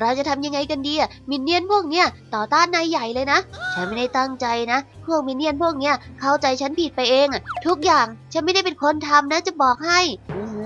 เราจะทำยังไงกันดีอะมินเนี่ยนพวกเนี้ยต่อต้านนายใหญ่เลยนะ ฉันไม่ได้ตั้งใจนะ พวกมินเนี่ยนพวกเนี้ยเข้าใจฉันผิดไปเองอะทุกอย่างฉันไม่ได้เป็นคนทำนะจะบอกให้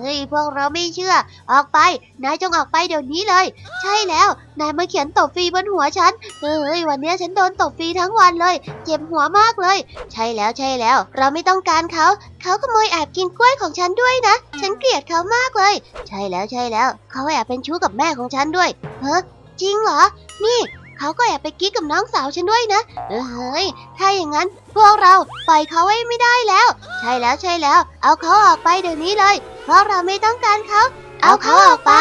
เฮ้ยพวกเราไม่เชื่อ ออกไป นายจงออกไปเดี๋ยวนี้เลย ใช่แล้ว นายมาเขียนตบฟรีบนหัวฉันเฮ้ยวันเนี้ยฉันโดนตบฟรีทั้งวันเลย เจ็บหัวมากเลย ใช่แล้วใช่แล้ว เราไม่ต้องการเขา เขาขโมยแอบกินกล้วยของฉันด้วยนะ ฉันเกลียดเขามากเลย ใช่แล้วใช่แล้ว เขาแอบเป็นชู้กับแม่ของฉันด้วย เฮ้จริงเหรอ นี่ เขาก็แอบไปกิ๊กกับน้องสาวฉันด้วยนะเฮ้ยถ้าอย่างนั้นพวกเราปล่อยเขาไว้ไม่ได้แล้ว ใช่แล้วใช่แล้ว เอาเขาออกไปเดี๋ยวนี้เลย เพราะเราไม่ต้องการเขา เอาเขาออกไป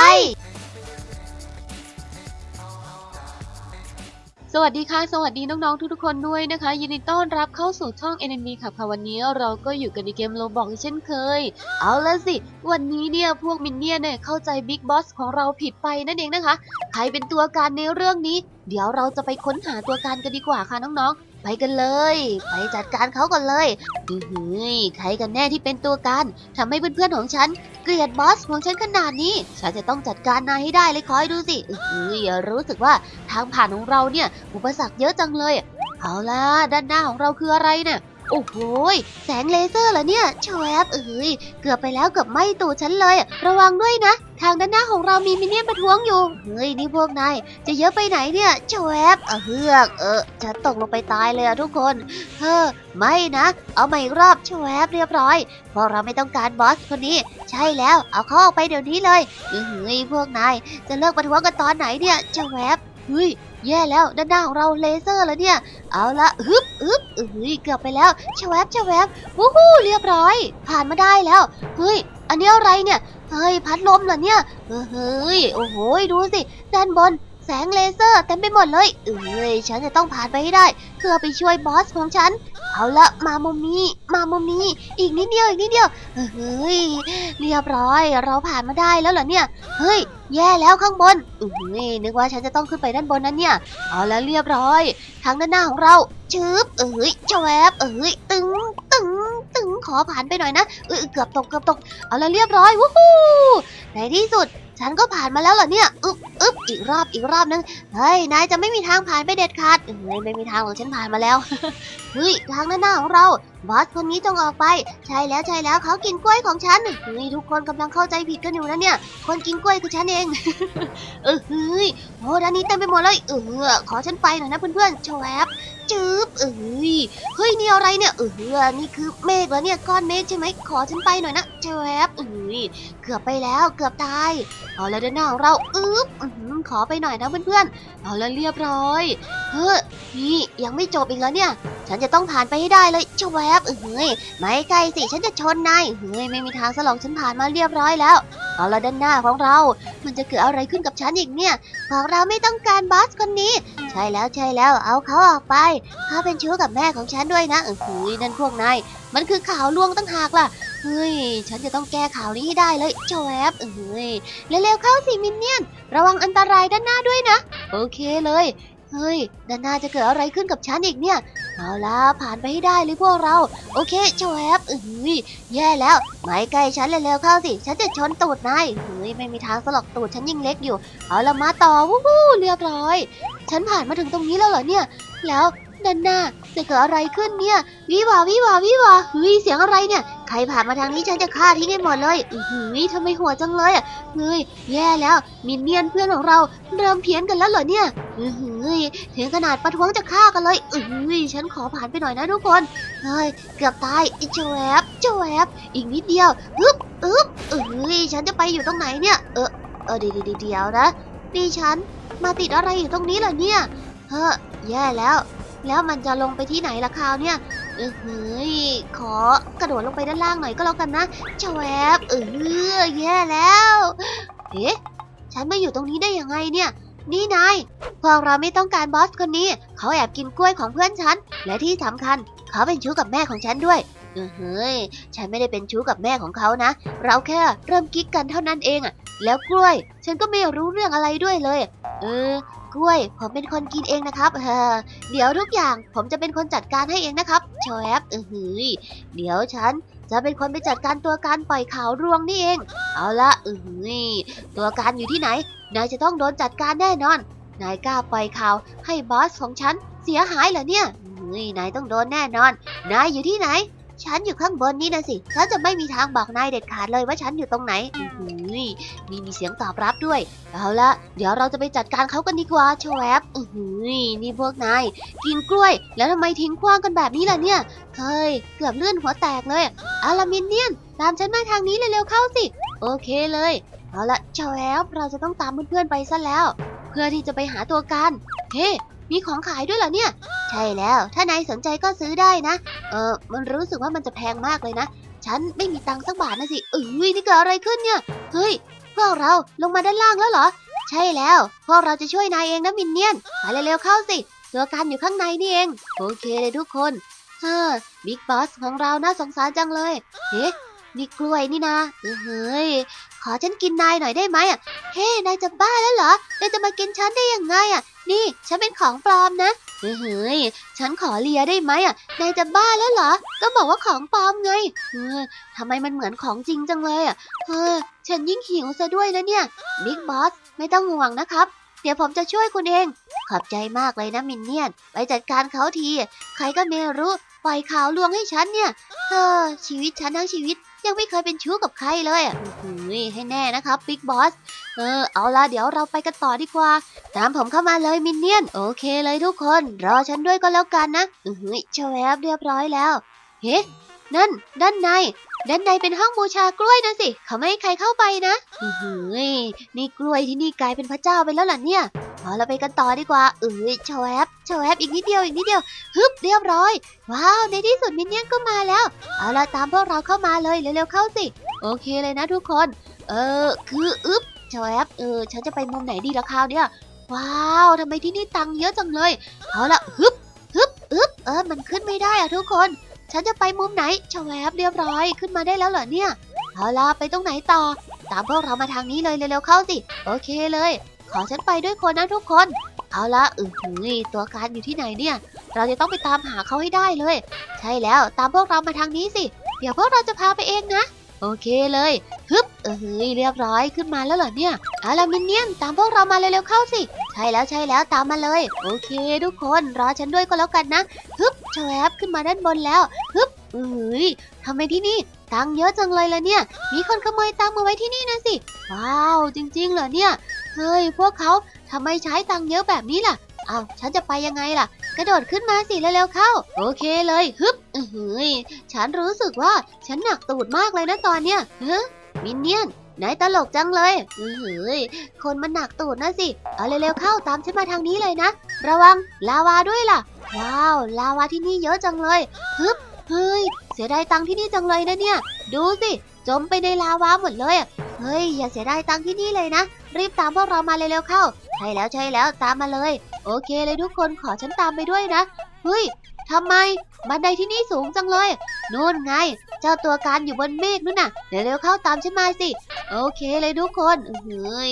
สวัสดีค่ะ สวัสดีน้องๆทุกๆคนด้วยนะคะ ยินดีต้อนรับเข้าสู่ช่อง NNB ขับค่ะวันนี้เราก็อยู่กันในเกมโลบอกเช่นเคย เอาละสิ วันนี้เนี่ยพวกมินเนี่ยเนี่ยเข้าใจบิ๊กบอสของเราผิดไปนั่นเองนะคะ ใครเป็นตัวการในเรื่องนี้ เดี๋ยวเราจะไปค้นหาตัวการกันดีกว่าค่ะน้องๆ กันเลย ไปจัดการเขาก่อนเลยเฮ้ยใครกันแน่ที่เป็นตัวการทำให้เพื่อนๆของฉัน เกลียดบอสของฉันขนาดนี้ ฉันจะต้องจัดการนายให้ได้เลยคอยดูสิเฮ้ยรู้สึกว่าทางผ่านของเราเนี่ย อุปสรรคเยอะจังเลย เอาล่ะด้านหน้าของเราคืออะไรเนี่ย โอ้โหแสงเลเซอร์เหรอเนี่ยชวบเอ้ยเกือบไปแล้วเกือบไหม้ตูดฉันเลย ระวังด้วยนะ ทางด้านหน้าของเรามีมินเนี่ยนประท้วงอยู่ เฮ้ยนี่พวกนายจะเยอะไปไหนเนี่ยชวบเออเฮือกเออฉันตกลงไปตายเลยอะทุกคนเฮ้อไม่นะ เอาใหม่อีกรอบชวบเรียบร้อยพวกเราไม่ต้องการบอสคนนี้ ใช่แล้ว เอาเขาออกไปเดี๋ยวนี้เลยเฮ้ยพวกนายจะเลิกประท้วงกันตอนไหนเนี่ยชวบเฮ้ย แย่แล้วด้านหน้าของเราเลเซอร์แล้วเนี่ย เอาละฮึบฮึบเอ้ยเกือบไปแล้วชวบชวบวู้ฮู้เรียบร้อย ผ่านมาได้แล้วเฮ้ยอันนี้อะไรเนี่ยเฮ้ยพัดลมเหรอเนี่ยเออเฮ้ยโอ้โหดูสิด้านบนแสงเลเซอร์เต็มไปหมดเลยเอ้ยฉันจะต้องผ่านไปให้ได้ เพื่อไปช่วยบอสของฉัน เอาละมามุมนี้ มามุมนี้ อีกนิดเดียวอีกนิดเดียวเฮ้ยเรียบร้อย เราผ่านมาได้แล้วเหรอเนี่ย เฮ้ย แย่แล้วข้างบนอุ้ยนึกว่าฉันจะต้องขึ้นไปด้านบนนั้นเนี่ย เอาแล้วเรียบร้อย ทางด้านหน้าของเราชืบเอ้ยแจวบเอ้ยตึงตึงตึงขอผ่านไปหน่อยนะเออเกือบตกเกือบตก เอาแล้วเรียบร้อยวู้ฮู้ในที่สุด ฉันก็ผ่านมาแล้วเหรอเนี่ยอึ๊บอึ๊บอีกรอบอีกรอบนึงเฮ้ยนายจะไม่มีทางผ่านไปเด็ดขาดเอ้ยไม่มีทางหรอกฉันผ่านมาแล้วเฮ้ยทางด้นหน้าของเราบอสคนนี้จงออกไป ใช่แล้วใช่แล้วเขากินกล้วยของฉันเฮ้ยทุกคนกำลังเข้าใจผิดกันอยู่นะเนี่ย คนกินกล้วยคือฉันเองเออเฮ้ยโอ้ด้านนี้เต็มไปหมดเลยเออขอฉันไปหน่อยนะเพื่อนๆโชว์แอป จืบเอ้ยเฮ้ยนี่อะไรเนี่ยเออนี่คือเมฆแล้วเนี่ยก้อนเมฆใช่ไหมขอฉันไปหน่อยนะแอบเอ้ยเกือบไปแล้วเกือบตายเอาแล้วด้านหน้าของเราอึ๊บอื้อขอไปหน่อยนะเพื่อนๆเอาแล้วเรียบร้อยเฮ้ย นี่ยังไม่จบอีกแล้วเนี่ย ฉันจะต้องผ่านไปให้ได้เลยโชว์แอปเอ้ยไม่ไกลสิฉันจะชนนายเฮ้ยไม่มีทางสลองฉันผ่านมาเรียบร้อยแล้วเอาละด้านหน้าของเรา มันจะเกิดอะไรขึ้นกับฉันอีกเนี่ยพวกเราไม่ต้องการบอสคนนี้ ใช่แล้วใช่แล้วเอาเขาออกไปเขาเป็นชู้กับแม่ของฉันด้วยนะเออหุยนั่นพวกนายมันคือข่าวลวงตั้งหากล่ะเฮ้ย ฉันจะต้องแก้ข่าวนี้ให้ได้เลยโจแอบเฮ้ยเร็วๆเข้าสิมินเนี่ยน ระวังอันตรายด้านหน้าด้วยนะ โอเคเลย เฮ้ยด้านหน้าจะเกิดอะไรขึ้นกับฉันอีกเนี่ย เอาล่ะผ่านไปให้ได้เลยพวกเรา โอเคโจแอบเฮ้ยแย่แล้วไม่ใกล้ฉันเร็วๆเข้าสิ ฉันจะชนตูดนายเฮ้ยไม่มีทางสลอกตูดฉันยิ่งเล็กอยู่ เอาละมาต่อวู้วู้เรียบร้อย ฉันผ่านมาถึงตรงนี้แล้วเหรอเนี่ย แล้ว ด้านน้าจะเกิดอะไรขึ้นเนี่ย วิวาวิวาวิวาเฮ้ยเสียงอะไรเนี่ย ใครผ่านมาทางนี้ฉันจะฆ่าทิ้งให้หมดเลยอือหือทำไมหัวจังเลยอะเฮ้ยแย่แล้วมินเนียนเพื่อนของเราเริ่มเพี้ยนกันแล้วเหรอเนี่ยอือหือถึงขนาดประท้วงจะฆ่ากันเลยอือหือฉันขอผ่านไปหน่อยนะทุกคนเฮ้ยเกือบตายอีโจแอบโจแอบอีกนิดเดียวอึ๊บอึ๊บเอ้ยฉันจะไปอยู่ตรงไหนเนี่ย เออเออเดี๋ยวเดี๋ยวเดี๋ยนะนี่ฉันมาติดอะไรอยู่ตรงนี้ล่ะเนี่ยเฮ้อแย่แล้ว แล้วมันจะลงไปที่ไหนล่ะคราวเนี่ยเออเฮ้ยขอกระโดดลงไปด้านล่างหน่อยก็แล้วกันนะชวบเออแย่แล้วเอ๊ะฉันมาอยู่ตรงนี้ได้ยังไงเนี่ย นี่นายพวกเราไม่ต้องการบอสคนนี้ เขาแอบกินกล้วยของเพื่อนฉัน และที่สำคัญ เขาเป็นชู้กับแม่ของฉันด้วยเออเฮ้ย ฉันไม่ได้เป็นชู้กับแม่ของเขานะ เราแค่เริ่มกิ๊กกันเท่านั้นเองอะแล้วกล้วย ฉันก็ไม่รู้เรื่องอะไรด้วยเลย เออ กล้วย ผมเป็นคนกินเองนะครับเออเดี๋ยวทุกอย่างผมจะเป็นคนจัดการให้เองนะครับโชแอปเออหือเดี๋ยวฉันจะเป็นคนไปจัดการตัวการปล่อยข่าวรวงนี่เอง เอาละอือหือตัวการอยู่ที่ไหน นายจะต้องโดนจัดการแน่นอน นายกล้าปล่อยข่าวให้บอสของฉันเสียหายเหรอเนี่ยเฮ้ยนายต้องโดนแน่นอน นายอยู่ที่ไหน ฉันอยู่ข้างบนนี่นะสิ ฉันจะไม่มีทางบอกนายเด็ดขาดเลยว่าฉันอยู่ตรงไหนอื้อหือนี่มีเสียงตอบรับด้วย เอาละเดี๋ยวเราจะไปจัดการเขากันดีกว่าโชแวบอือหือนี่พวกนาย กินกล้วย แล้วทำไมทิ้งขว้างกันแบบนี้ล่ะเนี่ย เฮ้ย เกือบเลื่อนหัวแตกเลยอาละมินเนียน ตามฉันมาทางนี้เร็วๆเข้าสิ โอเคเลย เอาละโชแวบเราจะต้องตามเพื่อนๆไปซะแล้ว เพื่อที่จะไปหาตัวการเฮ้ มีของขายด้วยเหรอเนี่ย ใช่แล้ว ถ้านายสนใจก็ซื้อได้นะ เออมันรู้สึกว่ามันจะแพงมากเลยนะ ฉันไม่มีตังค์สักบาทนะสิเอ้ยนี่เกิดอะไรขึ้นเนี่ย เฮ้ย พวกเราลงมาด้านล่างแล้วเหรอ ใช่แล้ว พวกเราจะช่วยนายเองนะมินเนี่ยนมาเร็วๆเข้าสิ ตัวการอยู่ข้างในนี่เอง โอเคเลยทุกคนเฮ้อบิ๊กบอสของเราน่าสงสารจังเลย เฮ้นี่กล้วยนี่นะเออเฮ้ย ขอฉันกินนายหน่อยได้ไหมอะ เฮ้ นายจะบ้าแล้วเหรอ นายจะมากินฉันได้ยังไงอะ นี่ฉันเป็นของปลอมนะ เฮ้ยเฮ้ฉันขอเลียได้ไหมอะ นายจะบ้าแล้วเหรอ ก็บอกว่าของปลอมไง เออทำไมมันเหมือนของจริงจังเลยอะ เออ ฉันยิ่งหิวซะด้วยนะเนี่ย บิ๊กบอส ไม่ต้องห่วงนะครับ เดี๋ยวผมจะช่วยคุณเอง ขอบใจมากเลยนะมินเนี่ยน ไปจัดการเขาที ใครก็ไม่รู้ ปล่อยข่าวลวงให้ฉันเนี่ย เออ ชีวิตฉันทั้งชีวิต ยังไม่เคยเป็นชู้กับใครเลยอะอื้อหือให้แน่นะครับบิ๊กบอส เออ เอาละเดี๋ยวเราไปกันต่อดีกว่า ตามผมเข้ามาเลยมินเนี่ยน โอเคเลยทุกคน รอฉันด้วยก็แล้วกันนะอือหือเชวบเรียบร้อยแล้ว เฮ้นั่น ด้านใน ด้านในเป็นห้องบูชากล้วยนะสิ เขาไม่ให้ใครเข้าไปนะอือหือนี่กล้วยที่นี่กลายเป็นพระเจ้าไปแล้วล่ะเนี่ย เอาเราไปกันต่อดีกว่าเอ้ยชวบเชวบอีกนิดเดียวอีกนิดเดียวฮึบเรียบร้อย ว้าวในที่สุดมินเนี่ยนก็มาแล้ว เอาละตามพวกเราเข้ามาเลยเร็วๆเข้าสิ โอเคเลยนะทุกคน เออคืออึ๊บเชวบเออฉันจะไปมุมไหนดีละคราวเนี่ยว้าวทำไมที่นี่ตังเยอะจังเลย เอาละฮึบฮึบอึ๊บเออมันขึ้นไม่ได้อะทุกคน ฉันจะไปมุมไหนเฉวบเรียบร้อยขึ้นมาได้แล้วเหรอเนี่ย เอาล่ะไปตรงไหนต่อ ตามพวกเรามาทางนี้เลยเร็วๆเข้าสิ โอเคเลย ขอฉันไปด้วยคนนะทุกคน เอาละอือหือตัวการอยู่ที่ไหนเนี่ย เราจะต้องไปตามหาเขาให้ได้เลย ใช่แล้วตามพวกเรามาทางนี้สิ เดี๋ยวพวกเราจะพาไปเองนะ โอเคเลยฮึบเออหือเรียบร้อยขึ้นมาแล้วเหรอเนี่ยเอาละมินเนี่ยนตามพวกเรามาเร็วๆเข้าสิ ใช่แล้วใช่แล้วตามมาเลย โอเค ทุกคนรอฉันด้วยก็แล้วกันนะฮึบแชวบขึ้นมาด้านบนแล้วฮึบเอ้ยทำไมที่นี่ตังเยอะจังเลยละเนี่ย มีคนขโมยตังมาไว้ที่นี่นะสิ ว้าว จริงๆ เหรอเนี่ย เฮ้ย พวกเขาทำไมใช้ตังเยอะแบบนี้ล่ะ เอ้าฉันจะไปยังไงล่ะ กระโดดขึ้นมาสิเร็วๆเข้า โอเคเลยฮึบเออหือฉันรู้สึกว่าฉันหนักตูดมากเลยนะตอนเนี้ยเฮ้มินเนี่ยนนายตลกจังเลยเออหือคนมันหนักตูดนะสิ เอาเร็วๆเข้าตามฉันมาทางนี้เลยนะ ระวังลาวาด้วยล่ะ ว้าว ลาวาที่นี่เยอะจังเลยฮึบเฮ้ย เสียดายตังที่นี่จังเลยนะเนี่ย ดูสิ จมไปในลาวาหมดเลย เฮ้ย อย่าเสียดายตังที่นี่เลยนะ รีบตามพวกเรามาเร็วๆเข้า ใช่แล้วใช่แล้วตามมาเลย โอเคเลยทุกคนขอฉันตามไปด้วยนะ เฮ้ยทำไม บันไดที่นี่สูงจังเลยนู่นไง เจ้าตัวการอยู่บนเมฆนู่นน่ะ เร็วๆเข้าตามฉันมาสิ โอเคเลยทุกคนเฮ้ย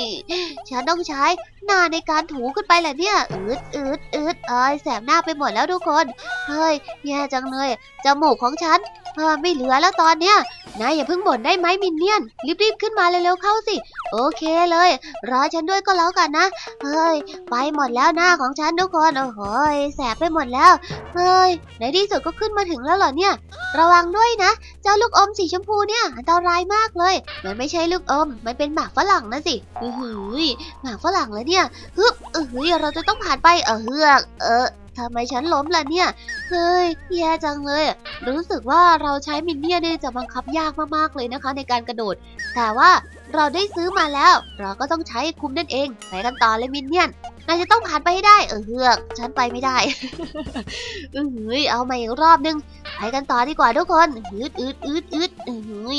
ฉันต้องใช้หน้าในการถูขึ้นไปแหละเนี่ยอืดอืดอืดเอ้ยแสบหน้าไปหมดแล้วทุกคน เฮ้ยแย่จังเลยจมูกของฉัน เออไม่เหลือแล้วตอนเนี้ยนายอย่าเพิ่งบ่นได้ไหมมินเนี่ยนรีบๆขึ้นมาเร็วๆเข้าสิ โอเคเลย รอฉันด้วยก็แล้วกันนะ เฮ้ย ไปหมดแล้วหน้าของฉันทุกคนโอ้โหยแสบไปหมดแล้ว เฮ้ยในที่สุดก็ขึ้นมาถึงแล้วเหรอเนี่ย ระวังด้วยนะ เจ้าลูกอมสีชมพูเนี่ยอันตรายมากเลย มันไม่ใช่ลูกอม มันเป็นหมากฝรั่งนะสิอือหือหมากฝรั่งเลยเนี่ยฮึบเออเฮ้ยเราจะต้องผ่านไปเออเฮือกเออ ทำไมฉันล้มล่ะเนี่ย เฮ้ยแย่จังเลย รู้สึกว่าเราใช้มินเนี่ยนี่จะบังคับยากมากๆเลยนะคะ ในการกระโดด แต่ว่าเราได้ซื้อมาแล้ว เราก็ต้องใช้คุ้มนั่นเอง ไปกันต่อเลยมินเนี่ยนนายจะต้องผ่านไปให้ได้ เออเฮือกฉันไปไม่ได้อือหือเอามาอีกรอบนึง ไปกันต่อดีกว่าทุกคนอืดอืดอืดอืดอือหือ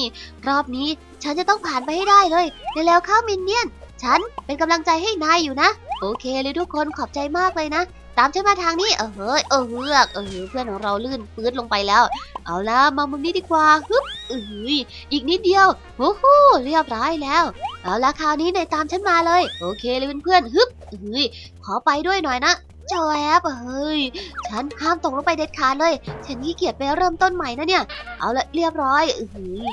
รอบนี้ฉันจะต้องผ่านไปให้ได้เลยเร็วๆเข้ามินเนี่ยนฉันเป็นกำลังใจให้นายอยู่นะ โอเคเลยทุกคนขอบใจมากเลยนะ ตามฉันมาทางนี้ เออเฮ้ยเออเฮือกเออหือเพื่อนของเราลื่นปื๊ดลงไปแล้ว เอาละมามุมนี้ดีกว่าฮึบอือหืออีกนิดเดียวโอ้โหเรียบร้อยแล้ว เอาละคราวนี้นายตามฉันมาเลย โอเคเลยเพื่อนๆฮึบอือหือขอไปด้วยหน่อยนะเจ้าแอบเฮ้ย ฉันห้ามตกลงไปเด็ดขาดเลย ฉันขี้เกียจไปเริ่มต้นใหม่นะเนี่ย เอาละเรียบร้อยเออ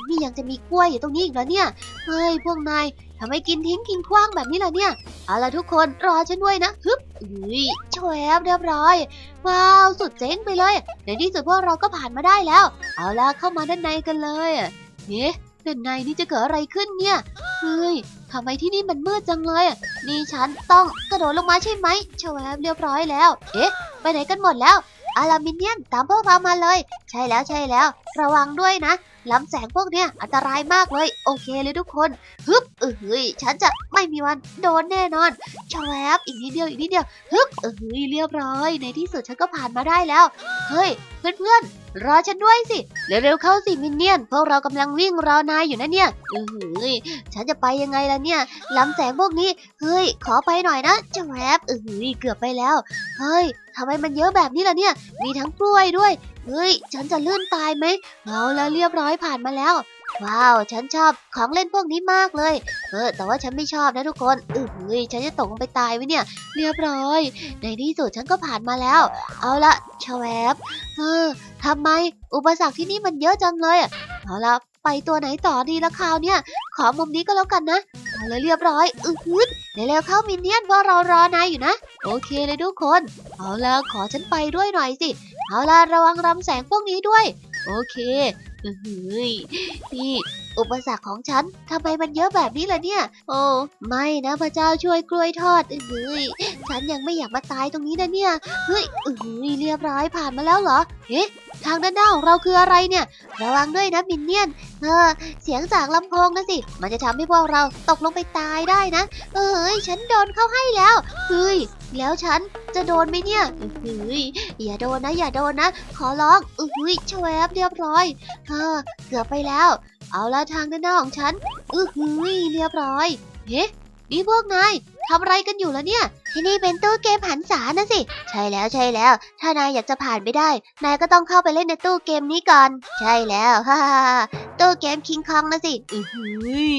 นี่ยังจะมีกล้วยอยู่ตรงนี้อีกเหรอเนี่ย เฮ้ยพวกนาย ทำไมกินทิ้งกินขว้างแบบนี้ล่ะเนี่ย เอาละทุกคนรอฉันด้วยนะฮึบเฮ้ยเจ้าแอบเรียบร้อย ว้าว สุดเจ๋งไปเลย ในที่สุดพวกเราก็ผ่านมาได้แล้ว เอาละเข้ามาด้านในกันเลยเอ๊ะด้านในนี่จะเกิดอะไรขึ้นเนี่ยเฮ้ยทำไมที่นี่มันมืดจังเลยนี่ฉันต้องกระโดดลงมาใช่ไหมเชวแอบเรียบร้อยแล้ว เอ๊ะ ไปไหนกันหมดแล้วอารามิเนียนตามพวกเรามาเลย ใช่แล้วใช่แล้ว ระวังด้วยนะ ลำแสงพวกเนี้ยอันตรายมากเลย โอเคเลยทุกคนฮึบเออเฮ้ยฉันจะไม่มีวันโดนแน่นอนชวแอบอีกนิดเดียวอีกนิดเดียวฮึบเออเฮ้ยเรียบร้อย ในที่สุดฉันก็ผ่านมาได้แล้ว เฮ้ย เพื่อนๆรอฉันด้วยสิเร็วๆเข้าสิมินเนี่ยนพวกเรากำลังวิ่งรอนายอยู่นะเนี่ยเออหือฉันจะไปยังไงล่ะเนี่ยลำแสงพวกนี้เฮ้ย ขอไปหน่อยนะเจ้าแอบเออหือเกือบไปแล้ว เฮ้ยทำไมมันเยอะแบบนี้ล่ะเนี่ย มีทั้งกล้วยด้วย เฮ้ย ฉันจะเลื่อนตายไหมเอาแล้วเรียบร้อยผ่านมาแล้ว ว้าว ฉันชอบของเล่นพวกนี้มากเลย เออ แต่ว่าฉันไม่ชอบนะทุกคนเออเฮ้ย ฉันจะตกลงไปตายไหมเนี่ย เรียบร้อย ในที่สุดฉันก็ผ่านมาแล้ว เอาละชวบเออทำไม อุปสรรคที่นี่มันเยอะจังเลยเอาละไปตัวไหนต่อดีละคราวเนี่ย ขอมุมนี้ก็แล้วกันนะเอาเลยเรียบร้อยอือฮึดเดี๋ยวเร็วเข้ามินเนี่ยนว่าเรารอนายอยู่นะ โอเคเลยทุกคน เอาละขอฉันไปด้วยหน่อยสิ เอาล่ะระวังรำแสงพวกนี้ด้วย โอเคอือหือนี่อุปสรรคของฉันทำไมมันเยอะแบบนี้ล่ะเนี่ย โอ้ไม่นะพระเจ้าช่วยกล้วยทอดอือหือฉันยังไม่อยากมาตายตรงนี้นะเนี่ยเฮ้ยอือหือเรียบร้อยผ่านมาแล้วเหรอเอ๊ะทางด้านหน้าของเราคืออะไรเนี่ย ระวังด้วยนะมินเนี่ยนเออเสียงจากลำโพงนะสิ มันจะทำให้พวกเราตกลงไปตายได้นะ เอ้ยฉันโดนเข้าให้แล้วเฮ้ย แล้วฉันจะโดนไหมเนี่ยอื้ออย่าโดนนะ อย่าโดนนะ ขอร้องอื้อหือชวบเรียบร้อยเออเกือบไปแล้ว เอาละทางด้านหน้าของฉันอื้อหือเรียบร้อย เฮ้นี่พวกนาย ทำอะไรกันอยู่แล้วเนี่ย ที่นี่เป็นตู้เกมหันษานะสิ ใช่แล้วใช่แล้ว ถ้านายอยากจะผ่านไปได้ นายก็ต้องเข้าไปเล่นในตู้เกมนี้ก่อน ใช่แล้วฮ่าฮ่าฮ่าตู้เกมคิงคองนะสิอือหือ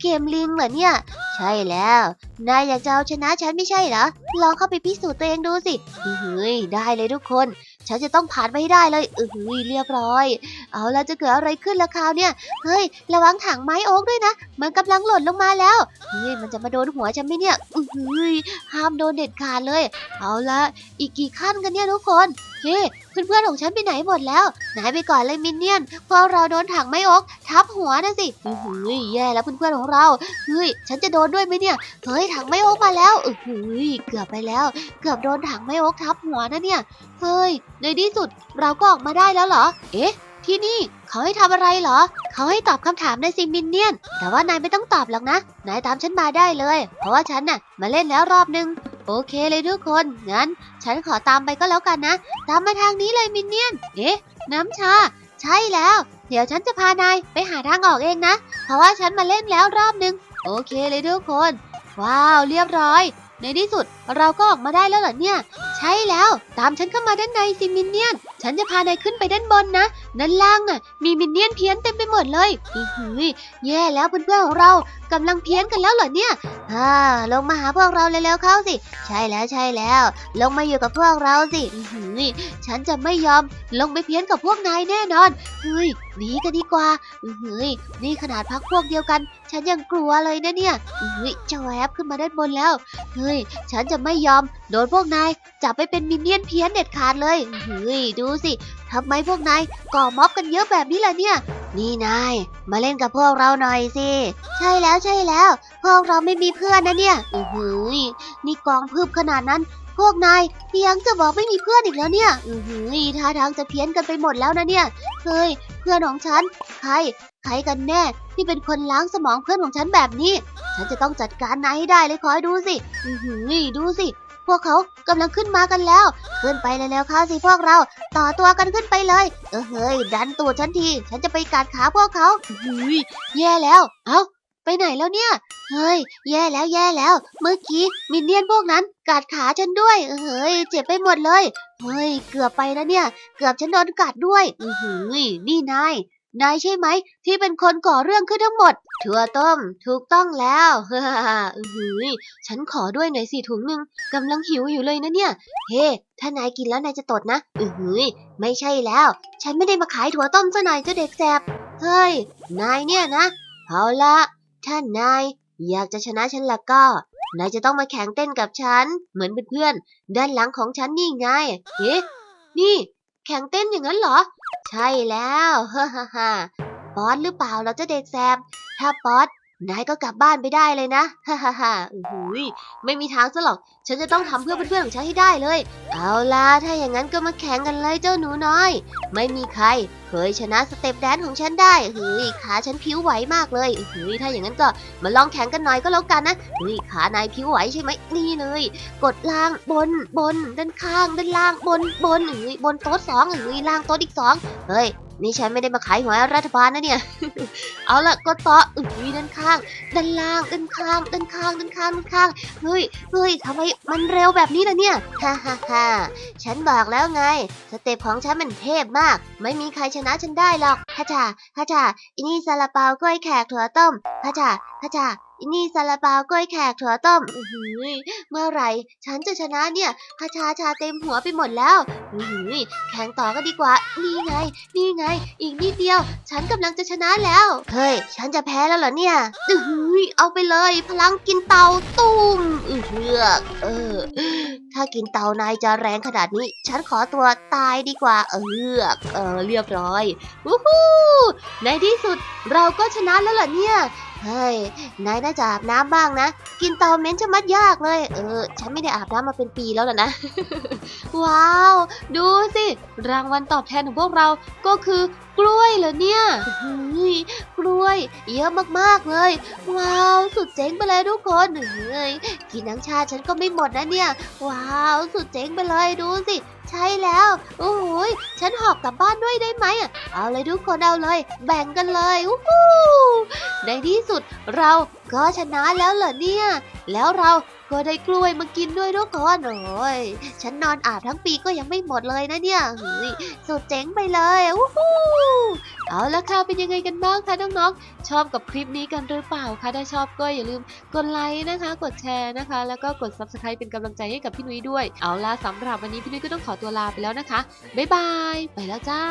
เกมลิงเหรอเนี่ย ใช่แล้ว นายอยากจะเอาชนะฉันไม่ใช่เหรอ ลองเข้าไปพิสูจน์ตัวเองดูสิอือหือได้เลยทุกคน ฉันจะต้องผ่านไปให้ได้เลยอืออเรียบร้อย เอาแล้วจะเกิดอะไรขึ้นละคราวเนี่ยเฮ้ยระวังถังไม้โอ๊กด้วยนะ มันกำลังหล่นลงมาแล้วเฮ้ยมันจะมาโดนหัวฉันไหมเนี่ยอือหือห้ามโดนเด็ดขาดเลย เอาละอีกกี่ขั้นกันเนี่ยทุกคน เฮ้เพื่อนๆของฉันไปไหนหมดแล้วนายไปก่อนเลยมินเนี่ยนเพราะเราโดนถังไม้อกทับหัวนะสิอือหือแย่แล้วเพื่อนๆของเราเฮ้ยฉันจะโดนด้วยไหมเนี่ยเฮ้ยถังไม้อกมาแล้วอือหือเกือบไปแล้ว เกือบโดนถังไม้อกทับหัวนะเนี่ยเฮ้ยในที่สุดเราก็ออกมาได้แล้วเหรอ เอ๊ะ ที่นี่เขาให้ทำอะไรเหรอ เขาให้ตอบคำถามในอยสิมินเนี่ยนแต่ว่านายไม่ต้องตอบหรอกนะ นายตามฉันมาได้เลย เพราะว่าฉันน่ะมาเล่นแล้วรอบนึง โอเคเลยทุกคน งั้น ฉันขอตามไปก็แล้วกันนะ ตามมาทางนี้เลยมินเนี่ยน เอ๊ะ น้ำชา ใช่แล้ว เดี๋ยวฉันจะพานายไปหาทางออกเองนะ เพราะว่าฉันมาเล่นแล้วรอบนึง โอเคเลยทุกคน ว้าว เรียบร้อย ในที่สุดเราก็ออกมาได้แล้วเหรอเนี่ย ใช่แล้ว ตามฉันเข้ามาด้านในสิมินเนี่ยนฉันจะพานายขึ้นไปด้านบนนะ ด้านล่างอะ มีมินเนี่ยนเพี้ยนเต็มไปหมดเลยอือหือแย่แล้วเพื่อนๆของเรากำลังเพี้ยนกันแล้วเหรอเนี่ยอ่าลงมาหาพวกเราเร็วๆเข้าสิ ใช่แล้วใช่แล้ว ลงมาอยู่กับพวกเราสิอื้อหือฉันจะไม่ยอมลงไปเพี้ยนกับพวกนายแน่นอนเฮ้ยหนีกันดีกว่าอือหือนี่ขนาดพักพวกเดียวกัน ฉันยังกลัวเลยนะเนี่ยอือหือจ้าแอบขึ้นมาด้านบนแล้วเฮ้ยฉันจะไม่ยอมโดนพวกนายจับไปเป็นมินเนี่ยนเพี้ยนเด็ดขาดเลยอื้อหือดูสิทำไมพวกนายก่อม็อบกันเยอะแบบนี้ล่ะเนี่ย นี่นาย มาเล่นกับพวกเราหน่อยสิ ใช่แล้วใช่แล้ว พวกเราไม่มีเพื่อนนะเนี่ยอือหือนี่กองพืบขนาดนั้น พวกนายยังจะบอกไม่มีเพื่อนอีกแล้วเนี่ย อือหือท่าทางจะเพี้ยนกันไปหมดแล้วนะเนี่ย เฮ้ย เพื่อนของฉัน ใคร ใครกันแน่ ที่เป็นคนล้างสมองเพื่อนของฉันแบบนี้ ฉันจะต้องจัดการนายให้ได้เลยคอยดูสิ อือหือดูสิ พวกเขากำลังขึ้นมากันแล้ว ขึ้นไปเลยแล้วเข้าสิพวกเรา ต่อตัวกันขึ้นไปเลย เออเฮ้ยดันตัวฉันที ฉันจะไปกัดขาพวกเขาอือหือแย่แล้ว เอ้า ไปไหนแล้วเนี่ย เฮ้ย แย่แล้วแย่แล้ว เมื่อกี้มินเนี่ยนพวกนั้นกัดขาฉันด้วยเฮ้ยเจ็บไปหมดเลย เฮ้ย เกือบไปแล้วเนี่ย เกือบฉันโดนกัดด้วย อือหือนี่นาย นายใช่ไหม ที่เป็นคนก่อเรื่องขึ้นทั้งหมด ถั่วต้ม ถูกต้องแล้วฮ่าฮ่าฮ่าอื้อหือฉันขอด้วยหน่อยสิถุงหนึ่งกำลังหิวอยู่เลยนะเนี่ย เฮ้ ถ้านายกินแล้วนายจะตดนะ อือหือไม่ใช่แล้ว ฉันไม่ได้มาขายถั่วต้มซะหน่อยเจ้าเด็กแสบ เฮ้ย นายเนี่ยนะ เอาละถ้านายอยากจะชนะฉันละก็นายจะต้องมาแข่งเต้นกับฉัน เหมือนเพื่อนๆด้านหลังของฉันนี่ไง เฮ้ นี่ แข่งเต้นอย่างนั้นเหรอ ใช่แล้วฮ่าฮ่าฮ่าป๊อดหรือเปล่าเราจะเด็กแสบ ถ้าป๊อด นายก็กลับบ้านไปได้เลยนะ ฮ่าฮ่าฮ่าอือหือไม่มีทางซะหรอก ฉันจะต้องทำเพื่อเพื่อนๆของฉันให้ได้เลย เอาล่ะ ถ้าอย่างนั้นก็มาแข่งกันเลยเจ้าหนูน้อย ไม่มีใคร เคยชนะสเต็ปแดนของฉันได้เฮ้ยขาฉันผิวไหวมากเลยเฮ้ยถ้าอย่างนั้นก็มาลองแข่งกันหน่อยก็แล้วกันนะเฮ้ยขานายผิวไหวใช่ไหมนี่เลย กดล่างบนบนด้านข้างด้านล่างบนบนเฮ้ยบนโต๊ะสองเฮ้ยล่างโต๊ะอีกสองเฮ้ย นี่ฉันไม่ได้มาขายหวยรัฐบาลนะเนี่ย เอาละก็ต๊ะเอ้ยด้านข้าง ด้านล่าง ด้านข้าง ด้านข้าง ด้านข้าง ด้านข้าง เฮ้ยเฮ้ยทำไมมันเร็วแบบนี้ล่ะเนี่ย ฮ่าฮ่าฮ่าฉันบอกแล้วไง สเต็ปของฉันมันเทพมาก ไม่มีใครชนะฉันได้หรอก ฮ่าจ่าฮ่าจ่าอินี่ซาลาเปากล้วยแขกถั่วต้ม ฮ่าจ่าฮ่าจ่า อินี่ซาลาเปากล้วยแขกถั่วต้มอื้อหือเมื่อไหร่ ฉันจะชนะเนี่ยฮ่าชาชาเต็มหัวไปหมดแล้วอื้อหือแข่งต่อก็ดีกว่า นี่ไง นี่ไง อีกนิดเดียว ฉันกำลังจะชนะแล้ว เฮ้ย ฉันจะแพ้แล้วเหรอเนี่ยอื้อหือเอาไปเลย พลังกินเตาตุ้มอือเหือกเออ ถ้ากินเตานายจะแรงขนาดนี้ ฉันขอตัวตายดีกว่า เออเหือก เออ เรียบร้อยวู้ฮู้ในที่สุดเราก็ชนะแล้วล่ะเนี่ย เฮ้ย นายน่าจะอาบน้ำบ้างนะ กินเตาเหม็นจะมัดยากเลย เออ ฉันไม่ได้อาบน้ำมาเป็นปีแล้วล่ะนะ ว้าว ดูสิ รางวัลตอบแทนของพวกเราก็คือกล้วยเหรอเนี่ยเฮ้ยกล้วย เยอะมากๆเลย ว้าว สุดเจ๋งไปเลยทุกคนเฮ้ยกินทั้งชาฉันก็ไม่หมดนะเนี่ย ว้าว สุดเจ๋งไปเลยดูสิ ใช่แล้วโอ้โหยฉันหอบกลับบ้านด้วยได้ไหมอะเอาเลยทุกคนเอาเลย แบ่งกันเลยอู้หูในที่สุดเราก็ชนะแล้วเหรอเนี่ย แล้วเรา ก็ได้กล้วยมากินด้วยทุกคนโอ้ยฉันนอนอาบทั้งปีก็ยังไม่หมดเลยนะเนี่ยเฮ้ยสุดเจ๋งไปเลยอู้หูเอาละค่ะเป็นยังไงกันบ้างคะน้องๆชอบกับคลิปนี้กันหรือเปล่าคะถ้าชอบก็อย่าลืมกดไลค์นะคะ กดแชร์นะคะ แล้วก็กด subscribe เป็นกำลังใจให้กับพี่นุ้ยด้วย เอาล่ะสำหรับวันนี้พี่นุ้ยก็ต้องขอตัวลาไปแล้วนะคะบ๊ายบาย ไปแล้วจ้า